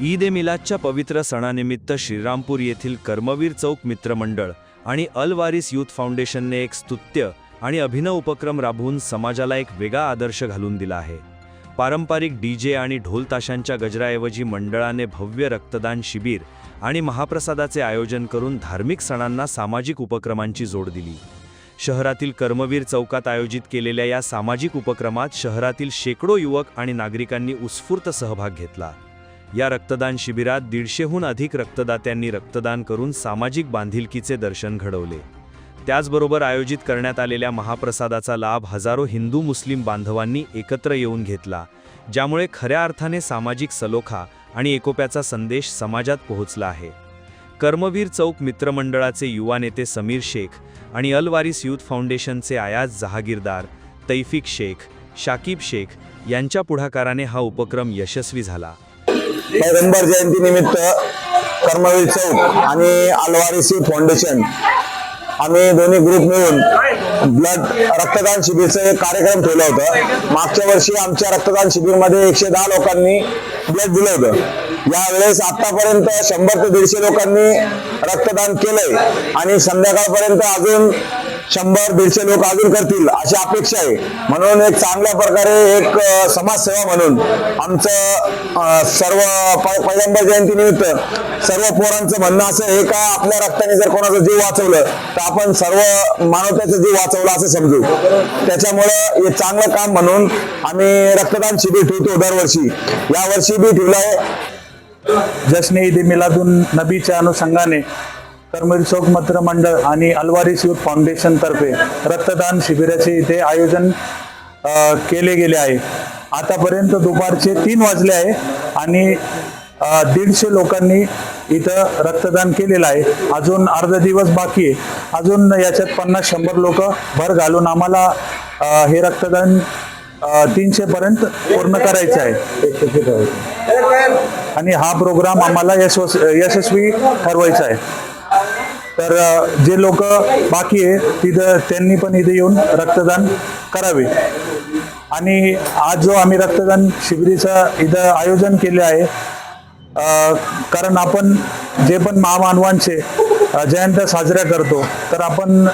ईद ए मिलादच्या पवित्र सणानिमित्त श्रीरामपूर येथील कर्मवीर चौक मित्रमंडळ आणि अल वारिस फाउंडेशनने एक स्तुत्य आणि अभिनव उपक्रम राबवून समाजाला एक वेगळा आदर्श घालून दिला आहे. पारंपरिक डीजे आणि ढोलताशांच्या गजराऐवजी मंडळाने भव्य रक्तदान शिबिर आणि महाप्रसादाचे आयोजन करून धार्मिक सणांना सामाजिक उपक्रमांची जोड दिली. शहरातील कर्मवीर चौकात आयोजित केलेल्या या सामाजिक उपक्रमात शहरातील शेकडो युवक आणि नागरिकांनी उत्स्फूर्त सहभाग घेतला. या रक्तदान शिबिरात दीडशेहून अधिक रक्तदात्यांनी रक्तदान करून सामाजिक बांधिलकीचे दर्शन घडवले. त्याचबरोबर आयोजित करण्यात आलेल्या महाप्रसादाचा लाभ हजारो हिंदू मुस्लिम बांधवांनी एकत्र येऊन घेतला ज्यामुळे खऱ्या अर्थाने सामाजिक सलोखा आणि एकोप्याचा संदेश समाजात पोहोचला आहे. कर्मवीर चौक मित्रमंडळाचे युवा नेते समीर शेख आणि अल यूथ फाउंडेशनचे आयाज जहागीरदार तैफिक शेख शाकिब शेख यांच्या पुढाकाराने हा उपक्रम यशस्वी झाला. पैगंबर जयंती निमित्त कर्मवीर चौक आणि अलवारीसी फाउंडेशन आम्ही दोन्ही ग्रुप मिळून ब्लड रक्तदान शिबिरचं एक कार्यक्रम ठेवलं होतं. मागच्या वर्षी आमच्या रक्तदान शिबिरमध्ये एकशे दहा लोकांनी ब्लड दिलं होतं. यावेळेस आतापर्यंत शंभर ते दीडशे लोकांनी रक्तदान केलंय आणि संध्याकाळपर्यंत अजून शंभर दीडशे लोक अजून करतील अशी अपेक्षा आहे. म्हणून एक चांगल्या प्रकारे एक समाजसेवा म्हणून आमचं सर्व पैगंबर जयंती निमित्त सर्व पोरांचं म्हणणं असं हे का आपल्या रक्ताने जर कोणाचा जीव वाचवलं तर आपण सर्व मानवतेचा जीव वाचवला असं समजू. त्याच्यामुळं हे चांगलं काम म्हणून आम्ही रक्तदान शिबिर ठेवतो दरवर्षी. यावर्षी बी ठेवलंय जश्न ईद मिलादुन नबीच्या अनुषंगाने कर्मवीर चौक मित्र मंडळ आणि अलवारीस युथ फाउंडेशन तर्फे रक्तदान शिबिराचे इथे आयोजन केले गेले आहे. आतापर्यंत दुपारचे तीन वाजले आहे आणि दीडशे लोकांनी इथं रक्तदान केलेलं आहे. अजून अर्धा दिवस बाकी आहे. अजून याच्यात पन्नास शंभर लोक भर घालून आम्हाला हे रक्तदान तीनशे पर्यंत पूर्ण करायचं आहे. आणि हा प्रोग्राम आम्हाला यशस्वी ठरवायचा आहे. तर जे लोक बाकी आहे तिथं त्यांनी पण इथे येऊन रक्तदान करावे. आणि आज जो आम्ही रक्तदान शिबिरीचं इथं आयोजन केले आहे कारण आपण जे पण महामानवांचे जयंत साजऱ्या करतो तर आपण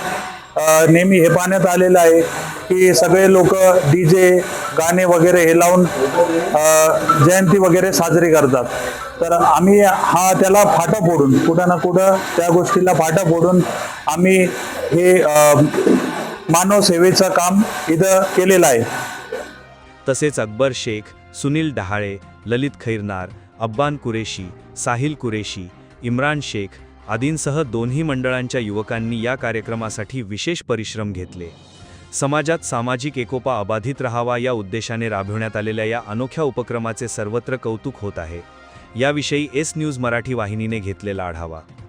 नेहमी हे पाहण्यात आलेलं आहे की सगळे लोक डी जे गाणे वगैरे हे लावून जयंती वगैरे साजरी करतात. तर आम्ही हा त्याला फाटा फोडून कुठं ना कुठं त्या गोष्टीला फाटा फोडून आम्ही हे मानव सेवेचं काम इथं केलेलं आहे. तसेच अकबर शेख सुनील डहाळे ललित खैरनार अब्बान कुरेशी साहिल कुरेशी इम्रान शेख आदींसह दोन्ही मंडळांच्या युवकांनी या कार्यक्रमासाठी विशेष परिश्रम घेतले. समाजात सामाजिक एकोपा अबाधित राहावा या उद्देशाने राबविण्यात आलेल्या या अनोख्या उपक्रमाचे सर्वत्र कौतुक होत आहे. याविषयी एस न्यूज मराठी वाहिनीने घेतलेला आढावा.